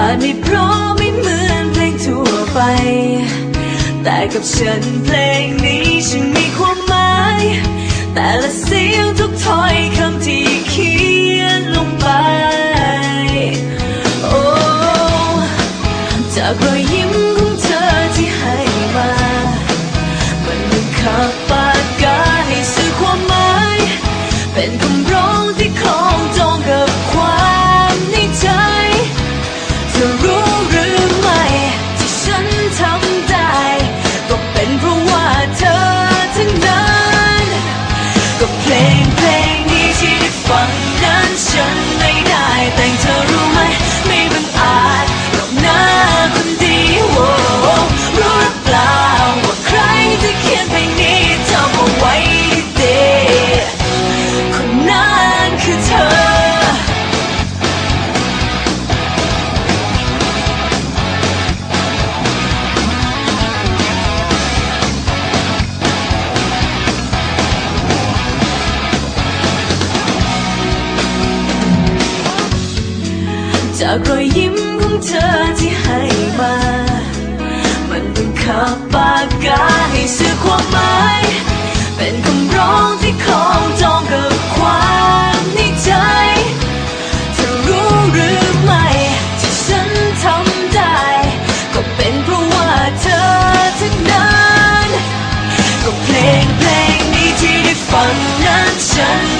อาจไม่เพราะไม่เหมือนเพลงทั่วไป แต่กับฉันเพลงนี้ฉันมีความหมาย แต่ละเสียงทุกถ้อยคำที่เขียนลงไปากรอยยิ้มของเธอที่ให้มา มันเป็นคาปากกาให้สื้อความหมาย เป็นคำร้องที่คล้องจองกับความในใจเธอรู้หรือไม่ที่ฉันทำได้ ก็เป็นเพราะว่าเธอทั้งนั้น ก็เพลงเพลงนี้ที่ได้ฟังนั้นฉัน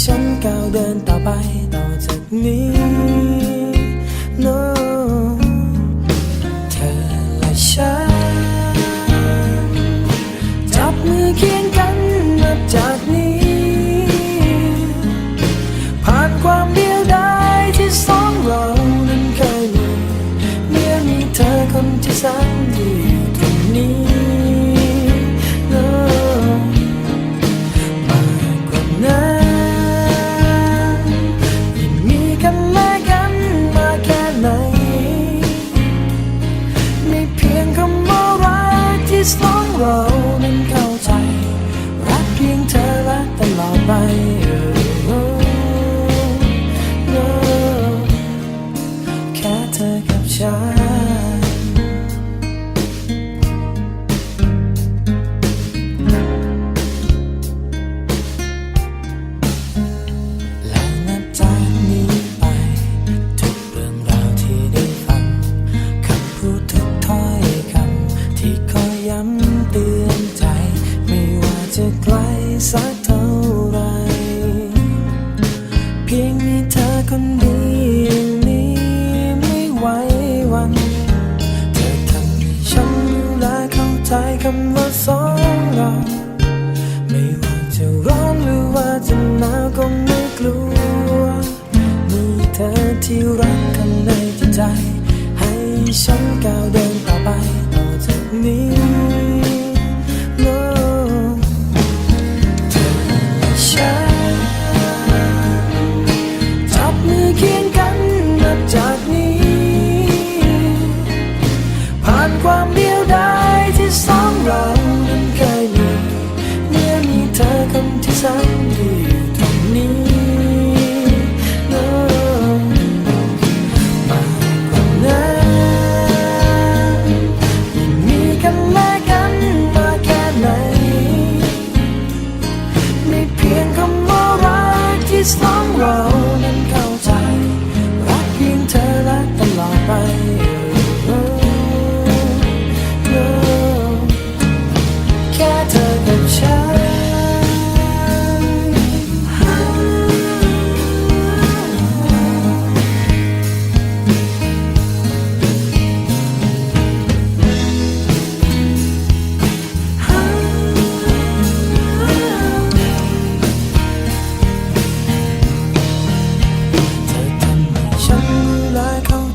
ฉันเก่าเ this long road. to